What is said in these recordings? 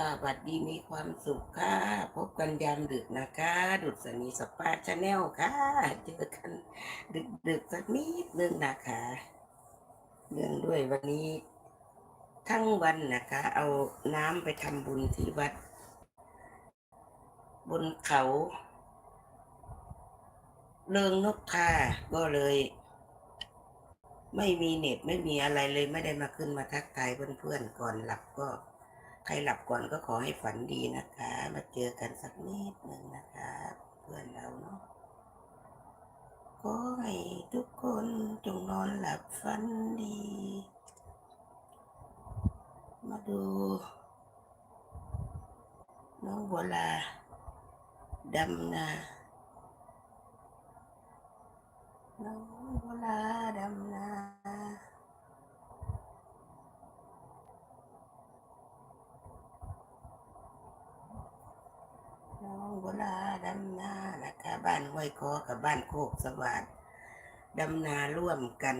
สวัสดีมีความสุขค่ะ พบกันยามดึกนะคะ ดุษณีสปาชาแนลค่ะ เจอกันดึกดึกสักนิดนึงนะคะเนื่องด้วยวันนี้ทั้งวันนะคะ เอาน้ำไปทำบุญที่วัด บนเขาเริงนกทาก็เลย ไม่มีเน็ตไม่มีอะไรเลยไม่ได้มาขึ้นมาทักทายเพื่อนๆก่อนหลับก็ ใครหลับก่อนก็ขอให้ฝันดีนะคะ มาเจอกันสักนิดหนึ่งนะคะ เพื่อนเราเนาะขอให้ทุกคนจงนอนหลับฝันดี มาดู น้องบัวลาดำนาน้องบัวลาดำนา น้องบัวลา ดำนานะคะบ้านห้วยคอกับบ้านโคกสวัสดดำนาร่วมกัน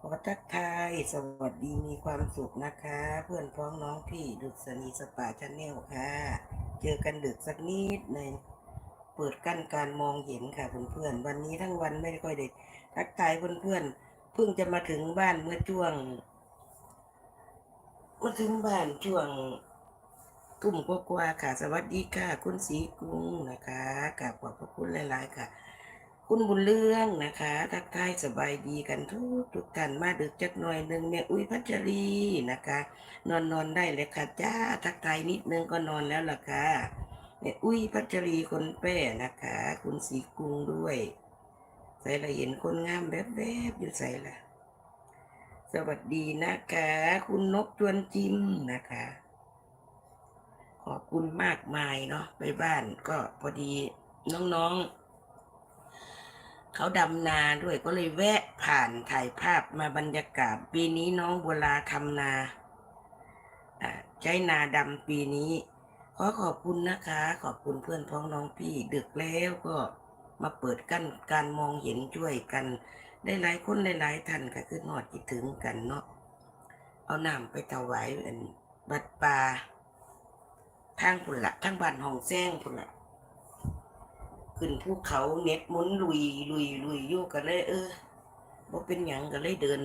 ขอทักทายสวัสดีมีความสุขนะคะ เพื่อนพ้องน้องพี่ดุษณีสปาชาแนลค่ะ เจอกันดึกสักนิดหนึ่งเปิดกั้นการมองเห็นค่ะเพื่อนๆวันนี้ทั้งวันไม่ค่อยได้ทักทายเพื่อนๆเพิ่งจะมาถึงบ้านเมื่อช่วงมาถึงบ้านช่วง ทุ่มกว่าๆค่ะ สวัสดีค่ะ คุณศรีกรุงนะคะกราบขอบพระคุณหลาย ๆ ค่ะ คุณบุญเรื่องนะคะ ทักทายสบายดีกันทุกทุกท่านมาดึกจักหน่อยหนึ่งแม่อุ้ยพัชรีนะคะ นอนนอนได้เลยค่ะจ้าทักทายนิดนึงก็นอนแล้วล่ะค่ะแม่อุ้ยพัชรีคนแป้นะคะ คุณศรีกรุงด้วย ใส่ละเห็นคนงามแบบๆอยู่ใส่ละสวัสดีนะคะ คุณนกจวนจิมนะคะ อบคุณมากมายเนาะไปบ้านก็พอดีน้องๆ เขาดำนาด้วยก็เลยแวะผ่านถ่ายภาพมาบรรยากาศ ปีนี้น้องบัวลาทำนาใช้นาดำปีนี้ขอขอบคุณนะคะ ขอบคุณเพื่อนพ้องน้องพี่ดึกแล้วก็มาเปิดกั้นการมองเห็นช่วยกัน ได้หลายคนได้หลายท่านก็คือหอดคิดถึงกันเนาะเอาน้ำไปถวายอันบัดป่า ทางพุ่นละทางบ้านห้องแซงพุ่นละขึ้นภูเขาเน็ตมุนลุยลุยลุยอยู่กันเลย เออบ่เป็นหยังก็เลยเดิน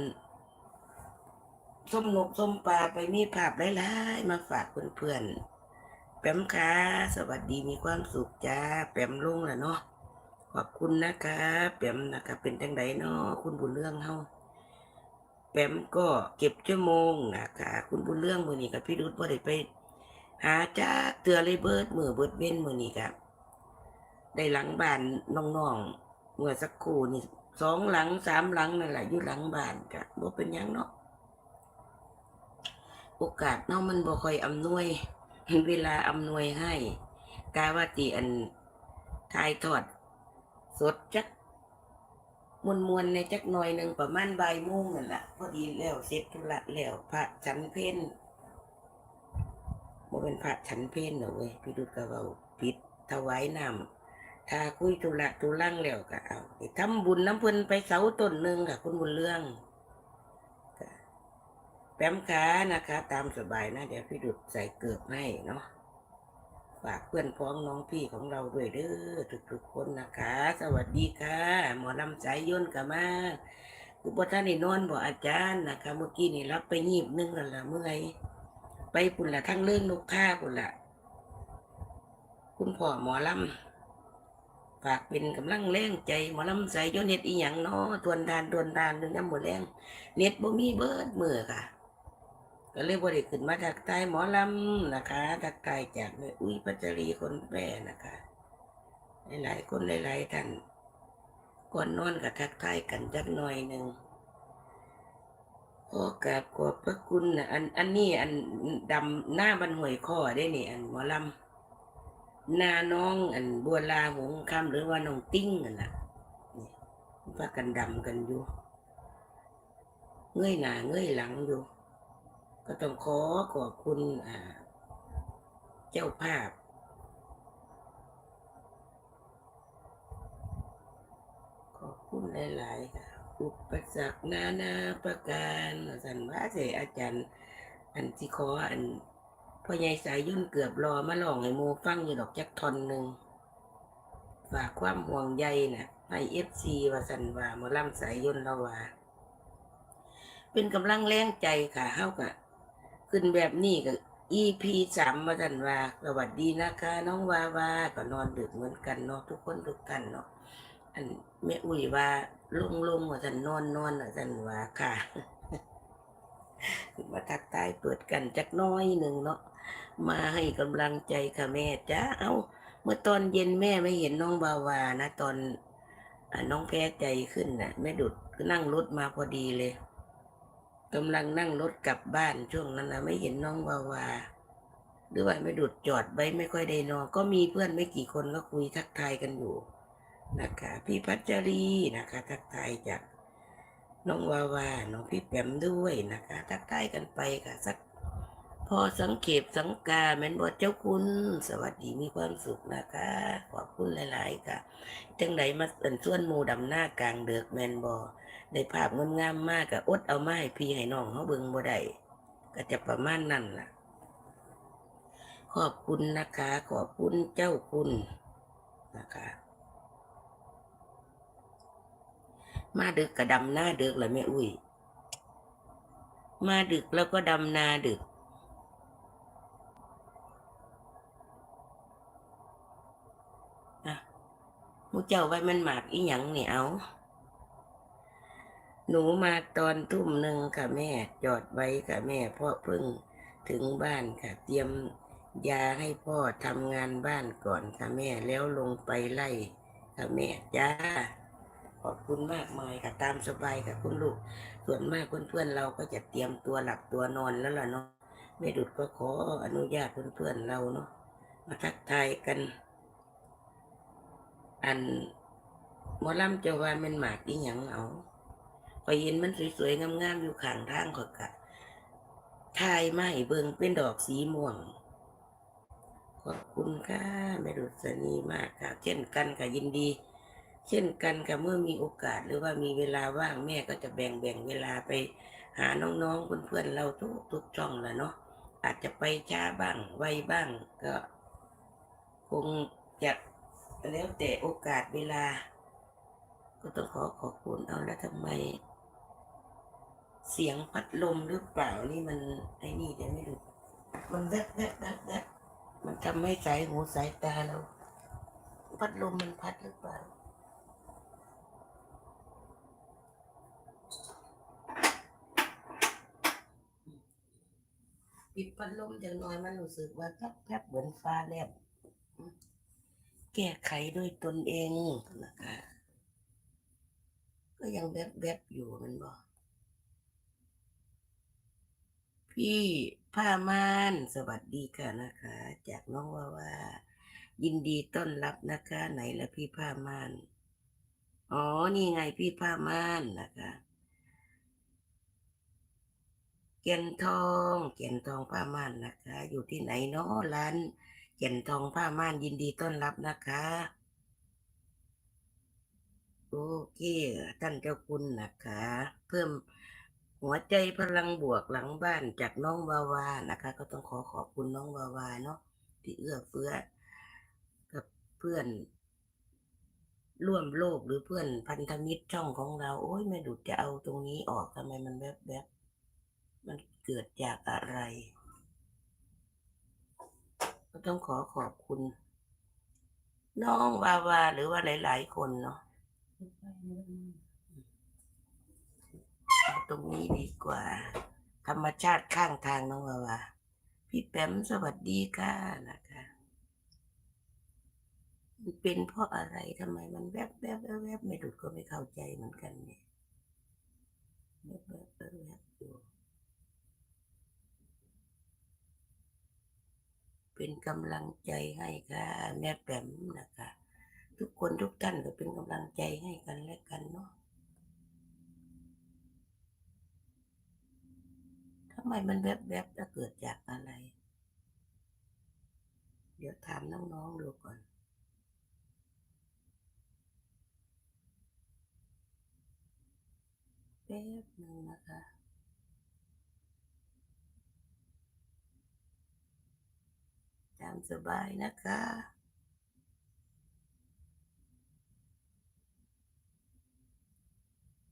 ส้มนกส้มปลาไปมีภาพหลายๆมาฝากเพื่อนๆแปมค่ะสวัสดีมีความสุขจ้าแปมลงแล้วเนาะขอบคุณนะคะแปมนะคะเป็นจังไดเนาะคุณบุญเรื่องเฮาแปมก็เก็บชั่วโมงนะคะคุณบุญเรื่องมือนี้กับพี่รุธบ่ได้ไป หาจ้าเตือเลยเบิดมือเบิดเว้นมือนี้ครับได้หลังบ้านน้องๆเมื่อสักครู่นี่สองหลังสามหลังนั่นแหละอยู่หลังบ้านกะบ่เป็นยังเนาะโอกาสเนาะมันบ่ค่อยอำนวย เวลาอำนวยให้กาว่าตีอันทายทอด สดจักมวนมวนๆในจักหน่อยหนึ่งประมาณใบ่ายโมงนั่นแหละพอดีแล้วเสร็จธุระแล้วพระฉันเพน บ่เป็นพระฉันเพลเนาะเว้ยพี่ดุดก็เว้าปิดถวายน้ำถ้าคุยธุระตุลังแล้วก็เอาไปทำบุญน้ำเพิ่นไปเสาต้นหนึ่งค่ะคุณบุญเรื่องแป้มขานะคะ ตามสบายนะ เดี๋ยวพี่ดุดใส่เกือบให้เนาะฝากเพื่อนพ้องน้องพี่ของเราด้วยเด้อทุกๆคนนะคะ สวัสดีค่ะ หมอลำสายย่นกับมาคือบ่ท่านได้นอนบ่อาจารย์นะคะ เมื่อกี้นี่รับไปยีบนึงแล้วละเมื่อย ไปปุ่นละทั้งเรื่องนกท่าปุ่นละคุณพ่อหมอลำฝากเป็นกำลังแรงใจหมอลำใส่ยนเน็ตอีหยังเนาะทวนดานทวนดานนึงน้ำหมดแรงเน็ตบ่มีเบิดมือค่ะ ก็เลยบ่ได้ขึ้นมาทักทายหมอลำนะคะทักทายจากแม่อุ้ยปัจจรีคนแปรนะคะ หลายๆคนหลายๆท่านก่อนนอนก็ทักทายกันจักหน่อยหนึ่ง ขอกราบขอบพระคุณนะอันอันนี้อันดำหน้าบันหวยข้อได้นี่อันหมอลำนาน้องอันบัวลาหงคำหรือว่าน้องติ้งกันละนี่พากันดำกันอยู่ เงยหน้าเงยหลังอยู่ ก็ต้องขอขอบคุณอ่า เจ้าภาพขอบคุณหลาย ๆ ค่ะ อุปสรรคนานาประการสันว่าเสอาจารย์ อันที่ขออันพ่อใหญ่สายยุ่นเกือบรอมาลองให้โมฟังอยู่ดอกจักทอนหนึ่งฝากความห่วงใยน่ะให้เอฟซีว่าสันว่ามอล่ำสายยุ่นเราว่าเป็นกำลังแรงใจค่ะเฮากะขึ้นแบบนี้ก็ EP สามมาสันว่าสวัสดีนะคะ น้องวาวาก็นอนดึกเหมือนกันเนาะทุกคนทุกกันเนาะ อันแม่อุ้ยว่าลงลงว่าสันนอนนอนว่าสันว่าค่ะมาทักทายเปิดกันจักน้อยหนึ่งเนาะมาให้กำลังใจค่ะแม่จ้าเอาเมื่อตอนเย็นแม่ไม่เห็นน้องบาวานะ ตอนอน้องแพ้ใจขึ้นน่ะแม่ดุดนั่งรถมาพอดีเลยกำลังนั่งรถกลับบ้านช่วงนั้นนะไม่เห็นน้องบาวา หรือว่าไม่ดุดจอดไว้ไม่ค่อยได้นอนก็มีเพื่อนไม่กี่คนก็คุยทักทายกันอยู่ นะคะพี่พัชรีนะคะทักทายจากน้องวาวาน้องพี่แปมด้วยนะคะทักทายกันไปค่ะสักพอสังเกตสังกาแม่นบอเจ้าคุณ สวัสดีมีความสุขนะคะ ขอบคุณหลาย ๆ ค่ะ จังไหนมาเอินส่วนมูดำหน้ากลางเดือกแมนบอได้ภาพงามๆมากกะอดเอาไม้พี่ให้น้องเขาเบิงบ่ได้ก็จะประมาณนั้นล่ะ ขอบคุณนะคะ ขอบคุณเจ้าคุณนะคะ มาดึกกระดำหน้าดึกเลยแม่อุ้ย มาดึกแล้วก็ดำนาดึกอะหมูเจ้าไว้มันหมากอีหยังเนี่ยเอา หนูมาตอนทุ่มหนึ่งค่ะแม่ จอดไว้ค่ะแม่เพราะเพิ่งถึงบ้านค่ะ เตรียมยาให้พ่อทำงานบ้านก่อนค่ะแม่แล้วลงไปไล่ค่ะแม่จ้า ขอบคุณมากมายค่ะตามสบายค่ะคุณลูก ส่วนมากเพื่อนๆเราก็จะเตรียมตัวหลับตัวนอนแล้วล่ะเนาะแม่ดุดก็ขออนุญาตเพื่อนๆเราเนาะมาทักทายกัน อันหมอลำจะว่ามันหมากอีหยังเอาพอยเห็นมันสวยๆงามๆอยู่ข้างทางก็กะทายไม้เบิงเป็นดอกสีม่วง ขอบคุณค่ะแม่ดุษณีมากค่ะเช่นกันค่ะยินดี เช่นกันค่ะเมื่อมีโอกาสหรือว่ามีเวลาว่างแม่ก็จะแบ่งแบ่งเวลาไปหาน้องๆเพื่อนๆเราทุกทุกช่องแหละเนาะอาจจะไปช้าบ้างไวบ้างก็ คงจะแล้วแต่โอกาสเวลา ก็ต้องขอขอบคุณเอาแล้วทำไม เสียงพัดลมหรือเปล่านี่มันไอ้นี่แต่ไม่รู้มันแวบแวบแวบแวบมันทำให้สายหูสายตาเรา พัดลมมันพัดหรือเปล่า ปิดพัดลมอย่างน้อยมันรู้สึกว่าแป๊บแป๊บเหมือนฟ้าแลบแก้ไขด้วยตนเองนะคะก็ยังแวบแบๆอยู่มันบอกพี่ผ้าม่านสวัสดีค่ะนะคะ จากน้องว่าว่า ยินดีต้อนรับนะคะ ไหนละพี่ผ้าม่านอ๋อนี่ไงพี่ผ้าม่านนะคะ เกียนทองเกียนทองผ้าม่านนะคะ อยู่ที่ไหนเนาะร้านเกียนทองผ้าม่านยินดีต้อนรับนะคะโอเคท่านเจ้าคุณนะคะ เพิ่มหัวใจพลังบวกหลังบ้านจากน้องวาวานะคะ ก็ต้องขอขอบคุณน้องวาวาเนาะที่เอื้อเฟื้อกับเพื่อน ร่วมโลกหรือเพื่อนพันธมิตรช่องของเรา โอ้ยไม่ดุดจะเอาตรงนี้ออกทำไมมันแบบแบบๆ มันเกิดจากอะไร ก็ต้องขอขอบคุณ น้องวาวาหรือว่าหลาย ๆ คนเนาะตรงนี้ดีกว่า ธรรมชาติข้างทางน้องวาวาพี่แปมสวัสดีค่ะนะคะมันเป็นเพราะอะไรทำไมมันแวบแวบแวบแวบไม่ดุดก็ไม่เข้าใจเหมือนกันเนี่ยแวบแวบแวบแวบอยู่ เป็นกำลังใจให้ค่ะแม่แปมนะคะ ทุกคนทุกท่านก็เป็นกำลังใจให้กันและกันเนาะทำไมมันแวบๆจะเกิดจากอะไร เดี๋ยวถามน้องๆดูก่อนแป๊บหนึ่งนะคะามสบายนะคะ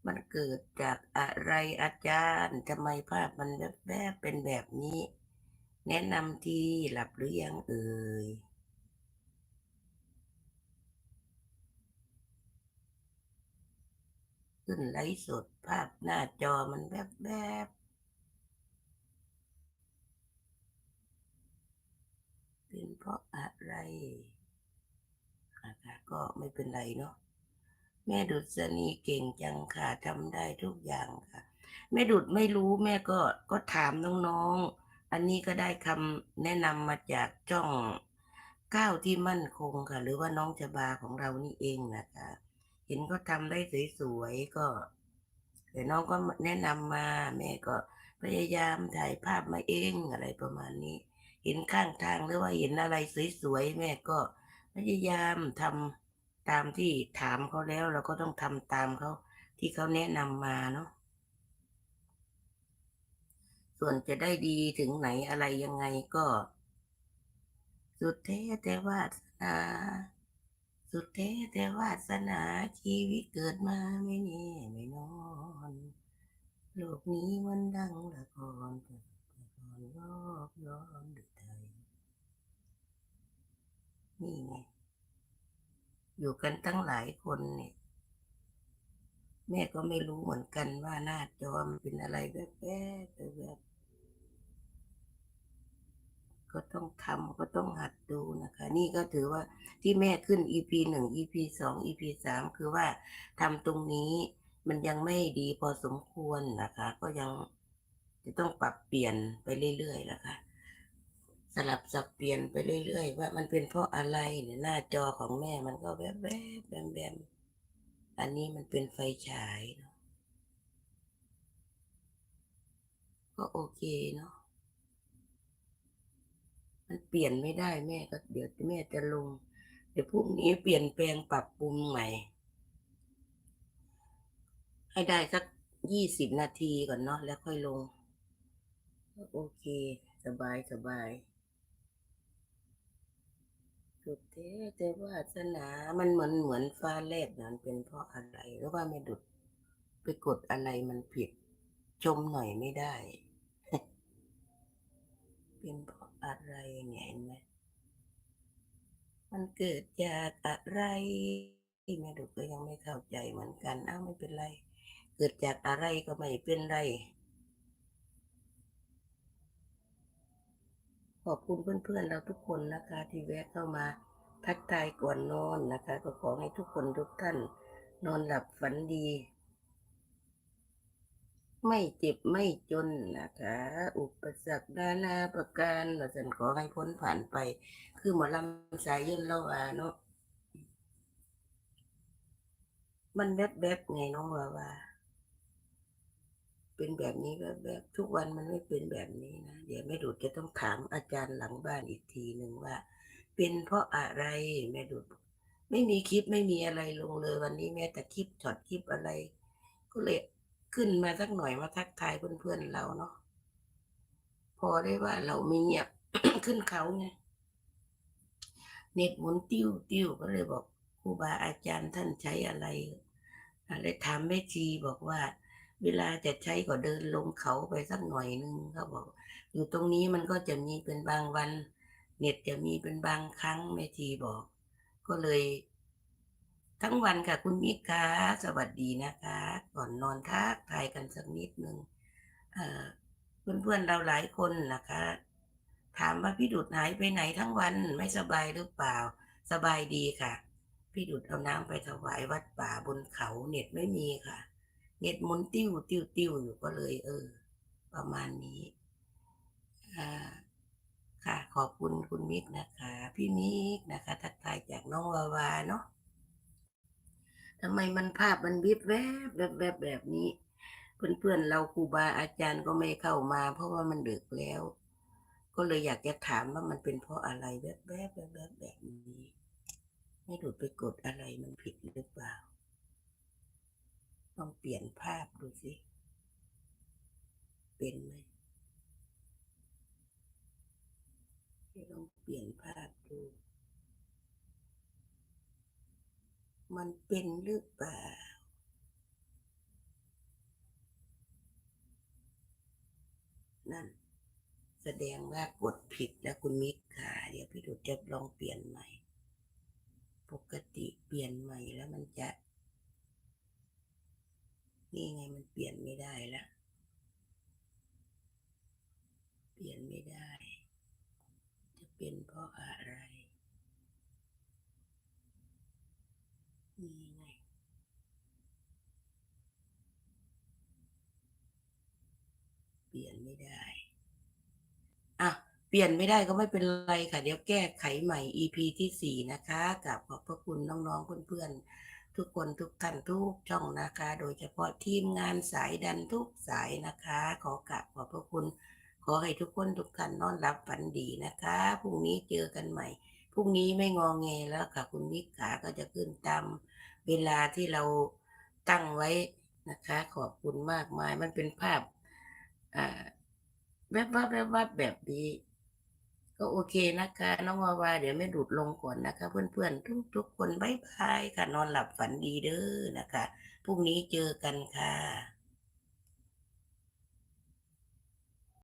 มันเกิดจากอะไรอาจารย์ทำไมภาพมันแบบแบบเป็นแบบนี้ แนะนำทีหลับหรือยังเอ่ยขึ้นไลฟ์สดภาพหน้าจอมันแบบแบบ เป็นเพราะอะไรนะคะก็ไม่เป็นไรเนาะแม่ดุษณีเก่งจังค่ะทำได้ทุกอย่างค่ะ แม่ดุดไม่รู้แม่ก็ก็ถามน้องๆ อันนี้ก็ได้คำแนะนำมาจากจ้องก้าวที่มั่นคงค่ะ หรือว่าน้องชบาของเรานี่เองนะคะ เห็นก็ทำได้สวยๆก็แต่น้องก็แนะนำมา แม่ก็พยายามถ่ายภาพมาเองอะไรประมาณนี้ เห็นข้างทางหรือว่าเห็นอะไรสวยๆแม่ก็พยายามทำตามที่ถามเขาแล้ว เราก็ต้องทำตามเขาที่เขาแนะนำมาเนาะส่วนจะได้ดีถึงไหนอะไรยังไงก็ สุดแท้แต่วาสนาสุดแท้แต่วาสนาชีวิตเกิดมาไม่แน่ไม่นอนโลกนี้มันดังละครแต่ก่อนรอบย้อนดึก นี่ไง อยู่กันตั้งหลายคนเนี่ย แม่ก็ไม่รู้เหมือนกันว่าหน้าจอมันเป็นอะไรแบบแบบแบบก็ต้องทำก็ต้องหัดดูนะคะ นี่ก็ถือว่าที่แม่ขึ้น EP หนึ่ง EP สอง EP สามคือว่าทำตรงนี้มันยังไม่ดีพอสมควรนะคะ ก็ยังจะต้องปรับเปลี่ยนไปเรื่อยๆนะคะ สลับสับเปลี่ยนไปเรื่อยๆว่ามันเป็นเพราะอะไรเนี่ยหน้าจอของแม่มันก็แบบแบบแบบแบบอันนี้มันเป็นไฟฉายเนาะก็โอเคเนาะมันเปลี่ยนไม่ได้แม่ก็เดี๋ยวแม่จะลง เดี๋ยวพรุ่งนี้เปลี่ยนแปลงปรับปรุงใหม่ ให้ได้สักยี่สิบนาทีก่อนเนาะแล้วค่อยลง โอเค สบายสบาย สุดเท้แต่วาสนามันเหมือนเหมือนฟ้าแลบนะมันเป็นเพราะอะไรหรือว่าไม่ดุดไปกดอะไรมันผิด ชมหน่อยไม่ได้ เป็นเพราะอะไรเนี่ยเห็นไหมมันเกิดจากอะไรที่แม่ดุดก็ยังไม่เข้าใจเหมือนกัน อ้าวไม่เป็นไร เกิดจากอะไรก็ไม่เป็นไร ขอบคุณเพื่อนๆเราทุกคนนะคะที่แวะเข้ามาทักทายก่อนนอนนะคะ ก็ขอให้ทุกคนทุกท่าน นอนหลับฝันดี ไม่เจ็บไม่จนนะคะ อุปสรรคนานาประการเราสันขอให้พ้นผ่านไป คือหมอลำสายยืนเล่าว่าเนาะมันแบบแบบๆไงน้องว่าว่า เป็นแบบนี้แบบแบบ ทุกวันมันไม่เป็นแบบนี้นะเดี๋ยวแม่ดูดจะต้องถามอาจารย์หลังบ้านอีกทีหนึ่งว่า เป็นเพราะอะไรแม่ดูดไม่มีคลิปไม่มีอะไรลงเลยวันนี้แม้แต่คลิปช็อตคลิปอะไร ก็เลยขึ้นมาสักหน่อยมาทักทายเพื่อนๆเราเนาะพอได้ว่าเราไม่เงียบขึ้นเขาไงเน็ตหมุนติ้วติ้วก็เลยบอกครูบาอาจารย์ท่านใช้อะไรอะไรถามแม่ชีบอกว่า เวลาจะใช้ก็เดินลงเขาไปสักหน่อยนึงเขาบอก อยู่ตรงนี้มันก็จะมีเป็นบางวัน เน็ตจะมีเป็นบางครั้งแม่ชีบอก ก็เลย ทั้งวันค่ะคุณมิกาสวัสดีนะคะ ก่อนนอนทักทายกันสักนิดนึงเอ่อเพื่อนๆเราหลายคนนะคะ ถามว่าพี่ดุดหายไปไหนทั้งวันไม่สบายหรือเปล่า สบายดีค่ะ พี่ดุดเอาน้ำไปถวายวัดป่าบนเขาเน็ตไม่มีค่ะ เน็ตมุนติ้วติ้วติ้วอยู่ก็เลย เออ ประมาณนี้ค่ะขอบคุณคุณมิกนะคะ พี่มิกนะคะทักทายจากน้องวาวาเนาะทำไมมันภาพมันวิบแวบแวบแวบแบบนี้ เพื่อนๆเราครูบาอาจารย์ก็ไม่เข้ามา เพราะว่ามันดึกแล้ว ก็เลยอยากจะถามว่ามันเป็นเพราะอะไรแวบแวบแวบแวบแบบนี้ ไม่ดูดไปกดอะไรมันผิดหรือเปล่า ต้องเปลี่ยนภาพดูสิ เป็นไหมเดี๋ยวลองเปลี่ยนภาพดู มันเป็นหรือเปล่า นั่น แสดงว่ากดผิดแล้วคุณมิกค่ะ เดี๋ยวพี่ดูจะลองเปลี่ยนใหม่ ปกติเปลี่ยนใหม่แล้วมันจะ นี่ไงมันเปลี่ยนไม่ได้ละ เปลี่ยนไม่ได้ จะเป็นเพราะอะไร นี่ไง เปลี่ยนไม่ได้อะเปลี่ยนไม่ได้ก็ไม่เป็นไรค่ะ เดี๋ยวแก้ไขใหม่ EP ที่สี่นะคะกับขอบพระคุณน้องๆเพื่อนๆ ทุกคนทุกท่านทุกช่องนะคะ โดยเฉพาะทีมงานสายดันทุกสายนะคะ ขอกราบขอบพระคุณ ขอให้ทุกคนทุกท่านนอนรับฝันดีนะคะพรุ่งนี้เจอกันใหม่พรุ่งนี้ไม่งอแงแล้วค่ะ คุณมิกขาก็จะขึ้นตามเวลาที่เราตั้งไว้นะคะ ขอบคุณมากมายมันเป็นภาพแวบวับแวบวับแบบนี้ ก็โอเคนะคะ น้องวาวาเดี๋ยวไม่ดูดลงก่อนนะคะ เพื่อนๆ ทุกทุกๆคนบายบายค่ะนอนหลับฝันดีเด้อนะคะพรุ่งนี้เจอกันค่ะ